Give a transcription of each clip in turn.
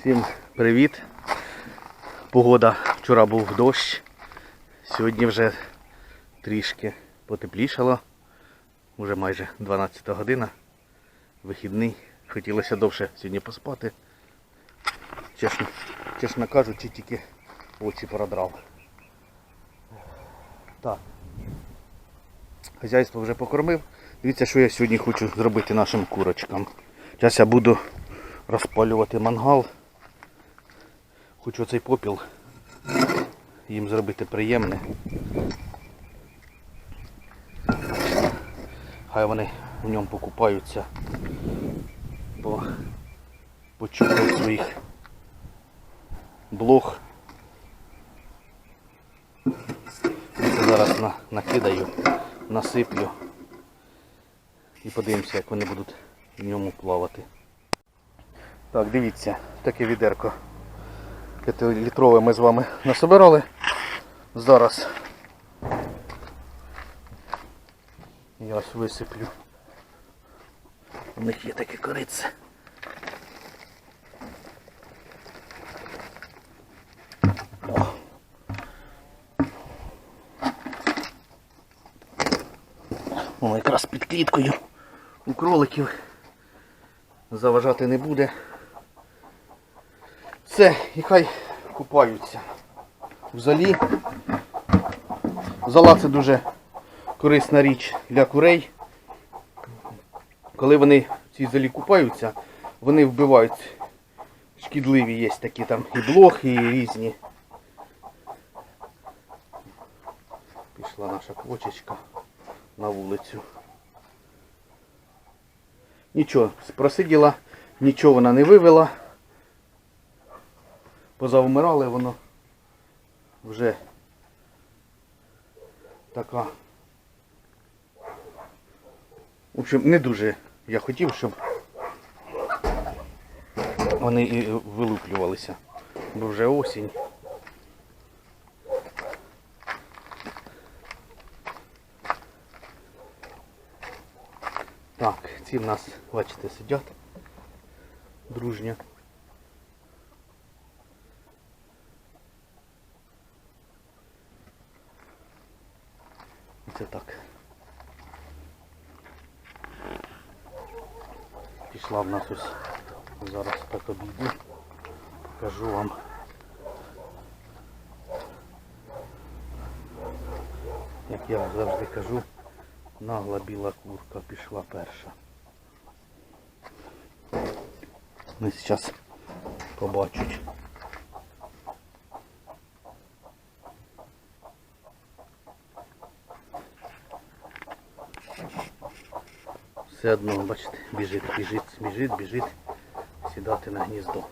Всім привіт. Погода вчора був дощ. Сьогодні вже трішки потеплішало. Уже майже 12 година. Вихідний. Хотілося довше сьогодні поспати. Чесно, чесно кажучи, тільки очі продрав. Так. Хазяйство вже покормив. Дивіться, що я сьогодні хочу зробити нашим курочкам. Зараз я буду розпалювати мангал. Хочу цей попіл їм зробити приємне. Хай вони в ньому покупаються, по, почухають своїх блох. Я зараз на, накидаю, насиплю і подивимося, як вони будуть в ньому плавати. Так, дивіться, таке відерко 5-літрове ми з вами насобирали. Зараз я ось висиплю. У них є таке корице. Воно якраз під кліткою у кроликів. Заважати не буде. Все, і хай купаються в залі. Зала це дуже корисна річ для курей. Коли вони в цій залі купаються, вони вбивають шкідливі є такі там і блохи, і різні. Пішла наша квочечка на вулицю. Нічого, просиділа, нічого вона не вивела. Позавмирали воно вже така. В общем, не дуже я хотів, щоб вони і вилуплювалися. Бо вже осінь. Так, ці в нас, бачите, сидять дружньо. Це так. Пішла в нас ось зараз так обійду. Покажу вам. Як я завжди кажу, нагла біла курка пішла перша. Ми зараз побачать. Все одно, бачите, біжить, біжить, біжить, біжить, сідати на гніздо.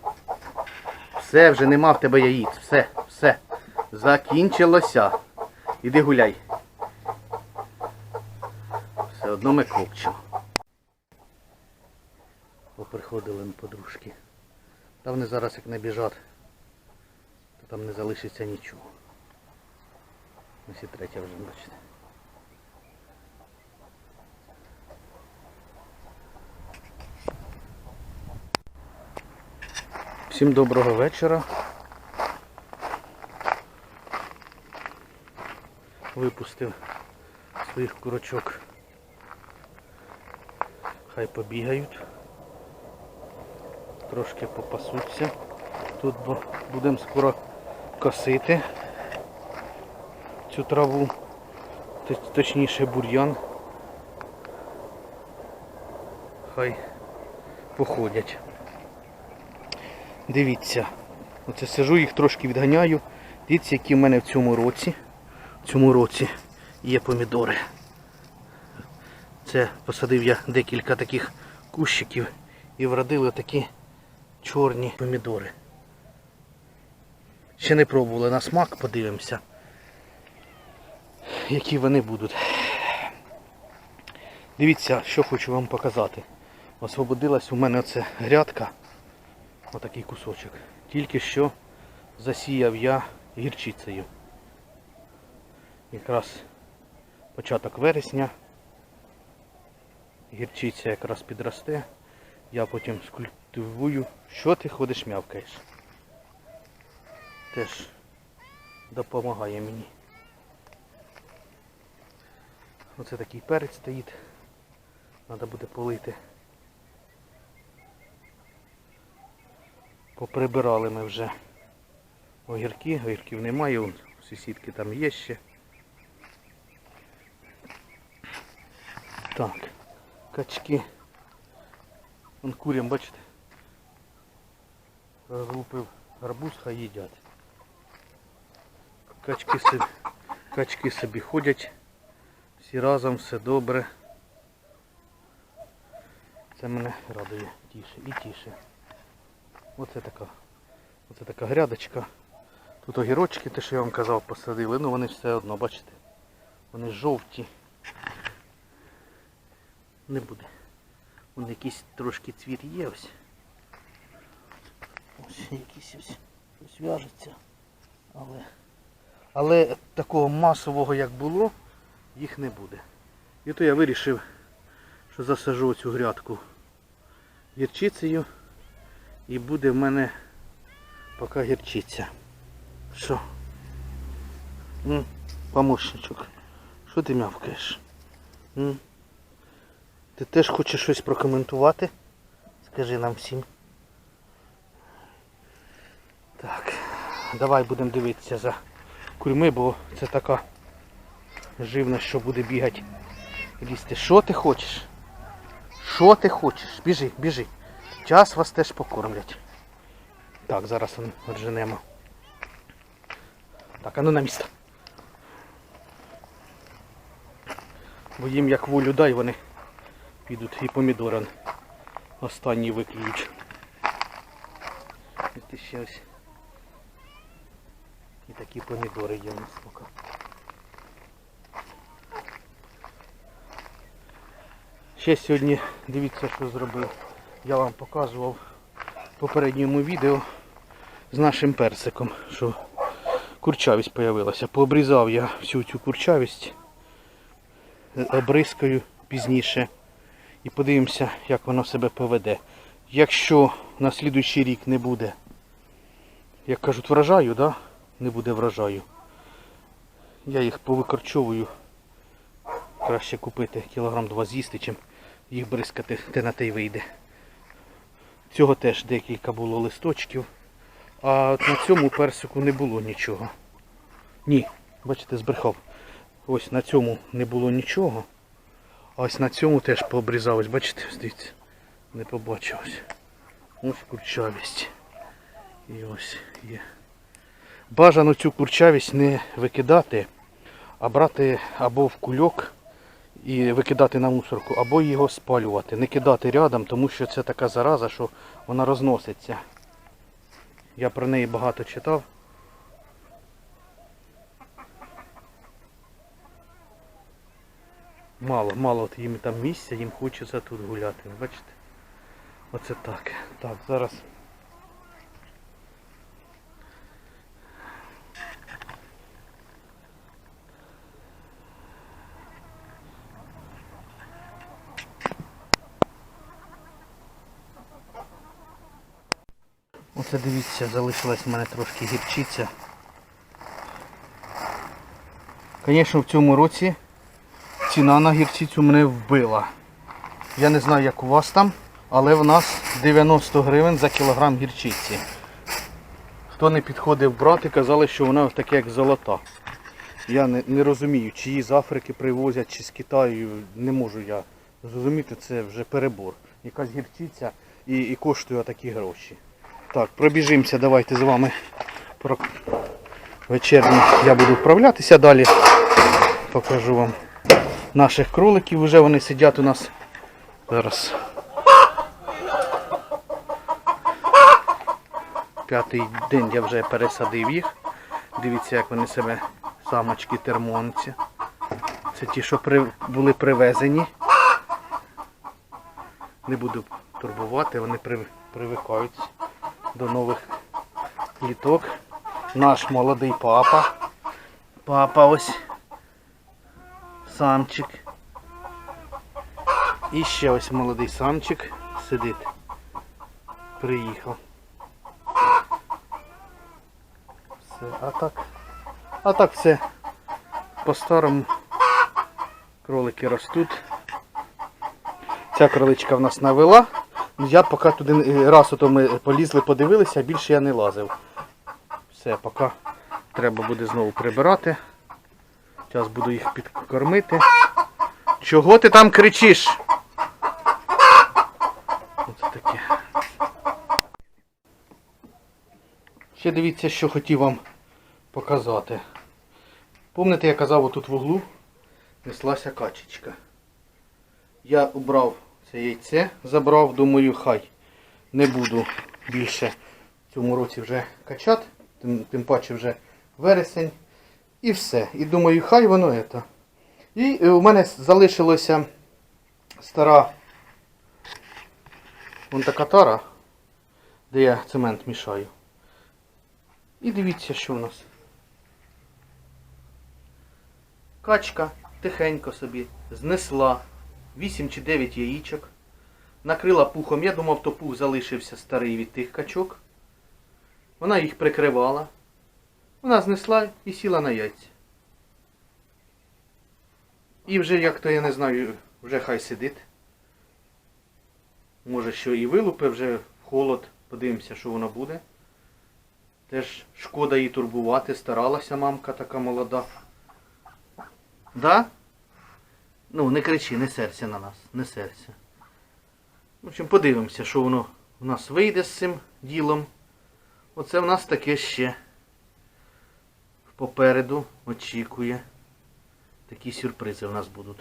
Все, вже нема в тебе яїць. Все, все. Закінчилося. Іди гуляй. Все одно ми копчимо. Поприходили ми подружки. Та вони зараз як не біжать, то там не залишиться нічого. Ось і третя вже, бачите. Всім доброго вечора. Випустив своїх курочок. Хай побігають. Трошки попасуться. Тут будемо скоро косити цю траву, точніше бур'ян. Хай походять. Дивіться, оце сижу, їх трошки відганяю. Дивіться, які в мене в цьому році. В цьому році є помідори. Це посадив я декілька таких кущиків і вродили такі чорні помідори. Ще не пробували на смак, подивимося, які вони будуть. Дивіться, що хочу вам показати. Освободилась у мене оце грядка. Отакий кусочок. Тільки що засіяв я гірчицею. Якраз початок вересня. Гірчиця якраз підросте. Я потім скультивую. Що ти ходиш м'явкаєш? Теж допомагає мені. Оце такий перець стоїть. Треба буде полити. Поприбирали ми вже огірки, огірків немає, сусідки там є ще. Так, качки. Вон курям, бачите, розлупив гарбуз, хай їдять. Качки собі, качки собі ходять, всі разом, все добре. Це мене радує тіше і тіше. Оце така. Оце така грядочка. Тут огірочки, те, що я вам казав, посадили, ну вони все одно, бачите. Вони жовті. Не буде. Вон якийсь трошки цвіт є ось. Ось якийсь ось щось в'яжеться. Але, але такого масового, як було, їх не буде. І то я вирішив, що засажу цю грядку гірчицею і буде в мене поки гірчиця. Що? Помощничок. Що ти мявкаєш? Ти теж хочеш щось прокоментувати? Скажи нам всім. Так, давай будемо дивитися за курми, бо це така живність, що буде бігати. Лізти. Що ти хочеш? Що ти хочеш? Біжи, біжи. Час вас теж покормлять. Так, зараз відженемо. Так, а ну на місце. Бо їм як волю дай, вони підуть і помідори останні виклюють. Ось ще ось. І такі помідори є у нас поки. Ще сьогодні дивіться, що зробив. Я вам показував в попередньому відео з нашим персиком, що курчавість з'явилася. Пообрізав я всю цю курчавість е, обризкою пізніше і подивимося, як воно себе поведе. Якщо на слідуючий рік не буде, як кажуть, врожаю, да? не буде врожаю, я їх повикорчовую. Краще купити кілограм два з'їсти, чим їх бризкати, те на те й вийде. Цього теж декілька було листочків. А на цьому персику не було нічого. Ні, бачите, збрехав. Ось на цьому не було нічого. А ось на цьому теж пообрізав. Ось бачите, дивіться. Не побачив ось. Ось курчавість. І ось є. Бажано цю курчавість не викидати, а брати або в кульок і викидати на мусорку, або його спалювати. Не кидати рядом, тому що це така зараза, що вона розноситься. Я про неї багато читав. Мало, мало от їм там місця, їм хочеться тут гуляти. Бачите? Оце так. Так, зараз. Оце дивіться, залишилась в мене трошки гірчиця. Звісно, в цьому році ціна на гірчицю мене вбила. Я не знаю, як у вас там, але в нас 90 гривень за кілограм гірчиці. Хто не підходив брати, казали, що вона така як золота. Я не, не розумію, чи її з Африки привозять, чи з Китаю. Не можу я зрозуміти, це вже перебор. Якась гірчиця і, і коштує такі гроші. Так, пробіжимося, давайте з вами про вечірню я буду вправлятися далі. Покажу вам наших кроликів. Вже вони сидять у нас зараз. П'ятий день я вже пересадив їх. Дивіться, як вони себе, самочки термонці. Це ті, що при, були привезені. Не буду турбувати, вони при, привикають до нових кліток. Наш молодий папа. Папа ось. Самчик. І ще ось молодий самчик сидить. приїхав. Все, а так. А так все по-старому. Кролики ростуть. Ця кроличка в нас навела. Я поки туди раз ото ми полізли, подивилися, більше я не лазив. Все, поки треба буде знову прибирати. Зараз буду їх підкормити. Чого ти там кричиш? Оце таке. Ще дивіться, що хотів вам показати. Помните, я казав, отут в углу неслася качечка. Я убрав це яйце, забрав, думаю, хай не буду більше в цьому році вже качати, тим, тим паче вже вересень. І все. І думаю, хай воно это. І е, у мене залишилося стара вон така тара, де я цемент мішаю. І дивіться, що у нас. Качка тихенько собі знесла 8 чи 9 яїчок, накрила пухом. Я думав, то пух залишився старий від тих качок. Вона їх прикривала. Вона знесла і сіла на яйця. І вже як то я не знаю, вже хай сидить. Може що і вилупи вже в холод. Подивимося, що воно буде. Теж шкода її турбувати, старалася мамка така молода. Да? Ну, не кричи, не серця на нас, не серця. В общем, подивимося, що воно в нас вийде з цим ділом. Оце в нас таке ще попереду очікує. Такі сюрпризи в нас будуть.